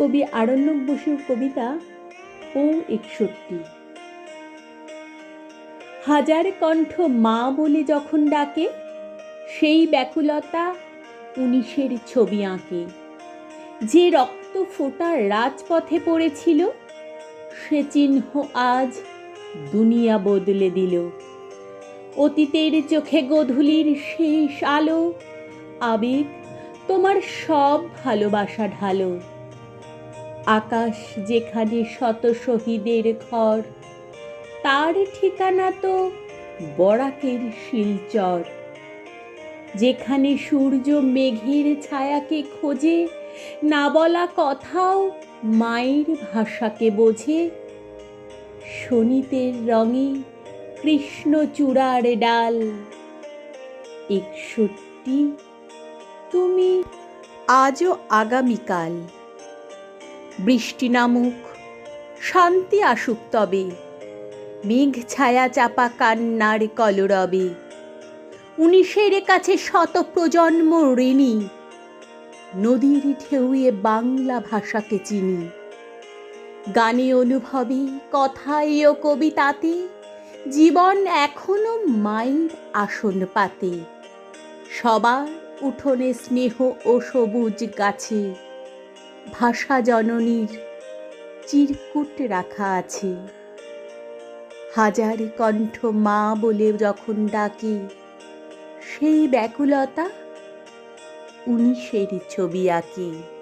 কবি আরণ্যক বসুর কবিতা ও একষট্টি। হাজার কণ্ঠ মা বলে যখন ডাকে, সেই ব্যাকুলতা উনিশের ছবি আঁকে। যে রক্ত ফোটার রাজপথে পড়েছিল, সে চিহ্ন আজ দুনিয়া বদলে দিল। অতীতের চোখে গধূলির শেষ আলো, আবেগ তোমার সব ভালোবাসা ঢালো। আকাশ যেখানে শত শহীদের ঘর, তার ঠিকানা তো বরাকের শিলচর। যেখানে সূর্য মেঘের ছায়াকে খোঁজে, না বলা কথাও মায়ের ভাষাকে বোঝে। শনিতের রঙে কৃষ্ণচূড়ার ডাল। একষট্টি, তুমি আজও আগামীকাল। বৃষ্টি নামুক, শান্তি আসুক তবে। মেঘ ছায়া চাপা কান্নার কলরবে। উনিশের কাছে শত প্রজন্ম ঋণী। নদীর ঢেউয়ে বাংলা ভাষাকে চিনি। গানে অনুভবে, কথায় ও কবিতাতে, জীবন এখনও মায়ের আসন পাতে। সবার উঠোনে স্নেহ ও সবুজ গাছে। ভাষা জননীর চিরকুট রাখা আছে। হাজার কণ্ঠ মা বলে যখন ডাকে, সেই ব্যাকুলতা উনিশের ছবি আঁকে।